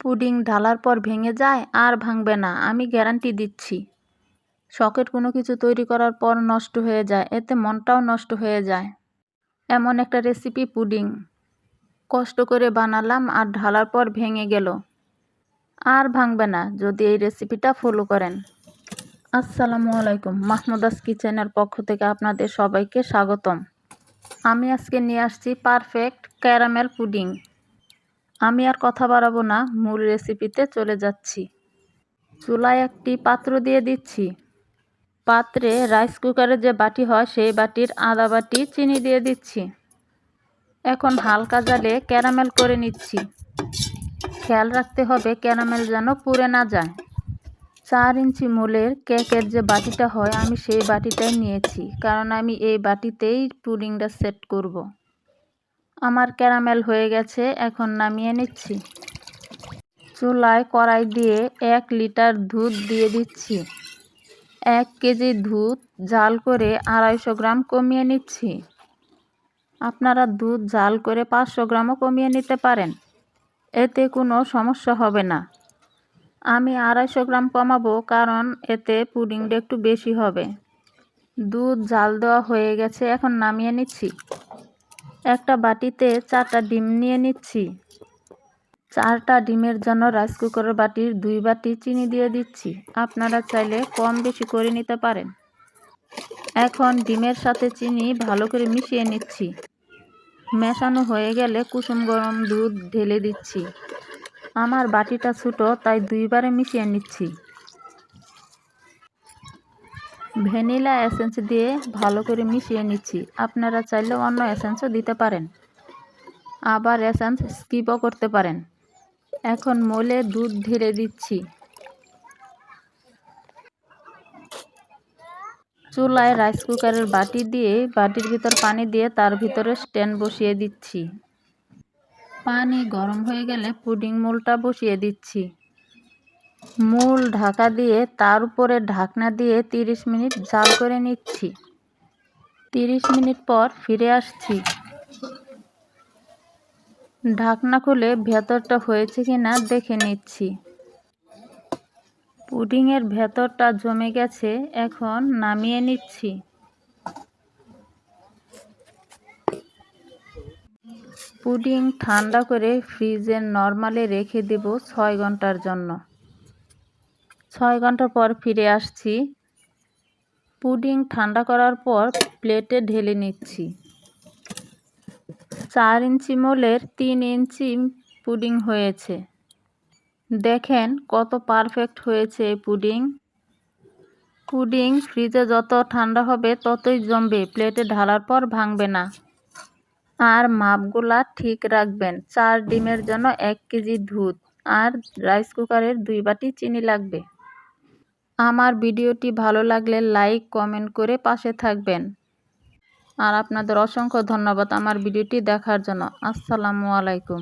Pudding ঢালার পর ভেঙে যায় আর ভাঙবে না, আমি গ্যারান্টি দিচ্ছি। শখের কোনো কিছু তৈরি করার পর নষ্ট হয়ে যায়, এতে মনটাও নষ্ট হয়ে যায়। এমন একটা রেসিপি পুডিং। কষ্ট করে বানালাম আর ঢালার পর ভেঙে গেল। আর ভাঙবে না, যদি এই রেসিপিটা ফলো করেন। আসসালামু আলাইকুম, মাহমুদাস কিচেনের পক্ষ থেকে আপনাদের সবাইকে স্বাগতম। আমি আজকে নিয়ে আসছি পারফেক্ট ক্যারামেল পুডিং। আমি আর কথা বাড়াবো না, মূল রেসিপিতে চলে যাচ্ছি। চুলায় একটি পাত্র দিয়ে দিচ্ছি। পাত্রে রাইস কুকারের যে বাটি হয়, সেই বাটির আদা বাটি, চিনি দিয়ে দিচ্ছি। এখন হালকা জালে ক্যারামেল করে নিচ্ছি। খেয়াল রাখতে হবে ক্যারামেল যেন পুড়ে না যায়। চার ইঞ্চি মূলের কেকের যে বাটিটা হয়, আমি সেই বাটিটাই নিয়েছি, কারণ আমি এই বাটিতেই পুডিংটা সেট করব। আমার ক্যারামেল হয়ে গেছে, এখন নামিয়ে নিচ্ছি। চুলায় কড়াই দিয়ে এক লিটার দুধ দিয়ে দিচ্ছি। এক কেজি দুধ জাল করে আড়াইশো গ্রাম কমিয়ে নিচ্ছি। আপনারা দুধ জাল করে পাঁচশো গ্রামও কমিয়ে নিতে পারেন। এতে কোনো সমস্যা হবে না। আমি আড়াইশো গ্রাম কমাবো কারণ এতে পুডিংটা একটু বেশি হবে। দুধ জাল দেওয়া হয়ে গেছে, এখন নামিয়ে নিচ্ছি। একটা বাটিতে চারটা ডিম নিয়ে নিচ্ছি। চারটা ডিমের জন্য রাইস কুকারের বাটির দুই বাটি চিনি দিয়ে দিচ্ছি। আপনারা চাইলে কম বেশি করে নিতে পারেন। এখন ডিমের সাথে চিনি ভালো করে মিশিয়ে নিচ্ছি। মেশানো হয়ে গেলে কুসুম গরম দুধ ঢেলে দিচ্ছি। আমার বাটিটা ছোটো, তাই দুইবারে মিশিয়ে নিচ্ছি। ভ্যানিলা এসেন্স দিয়ে ভালো করে মিশিয়ে নিচ্ছি। আপনারা চাইলে অন্য এসেন্সও দিতে পারেন। আবার এসেন্স স্কিপও করতে পারেন। এখন মোলে দুধ ঢেলে দিচ্ছি। চুলায় রাইস কুকারের বাটি দিয়ে, বাটির ভিতর পানি দিয়ে তার ভিতরে স্ট্যান্ড বসিয়ে দিচ্ছি। পানি গরম হয়ে গেলে পুডিং মোলটা বসিয়ে দিচ্ছি। মূল ঢাকা দিয়ে, তার উপরে ঢাকনা দিয়ে 30 মিনিট জাল করে নিচ্ছি। 30 মিনিট পর ফিরে আসছি। ঢাকনা খুলে ভেতরটা হয়েছে কিনা দেখে নিচ্ছি। পুডিংয়ের ভেতরটা জমে গেছে, এখন নামিয়ে নিচ্ছি। পুডিং ঠান্ডা করে ফ্রিজের নর্মালে রেখে দেব ছয় ঘণ্টার জন্য। ছয় ঘণ্টা পর ফিরে আসছি। পুডিং ঠান্ডা করার পর প্লেটে ঢেলে নিচ্ছি। চার ইঞ্চি মোলের তিন ইঞ্চি পুডিং হয়েছে। দেখেন কত পারফেক্ট হয়েছে পুডিং। পুডিং ফ্রিজে যত ঠান্ডা হবে ততই জমবে, প্লেটে ঢালার পর ভাঙবে না। আর মাপগুলা ঠিক রাখবেন, চার ডিমের জন্য এক কেজি দুধ আর রাইস কুকারের দুই বাটি চিনি লাগবে। আমার ভিডিওটি ভালো লাগলে লাইক, কমেন্ট করে পাশে থাকবেন। আর আপনাদের অসংখ্য ধন্যবাদ আমার ভিডিওটি দেখার জন্য। আসসালামু আলাইকুম।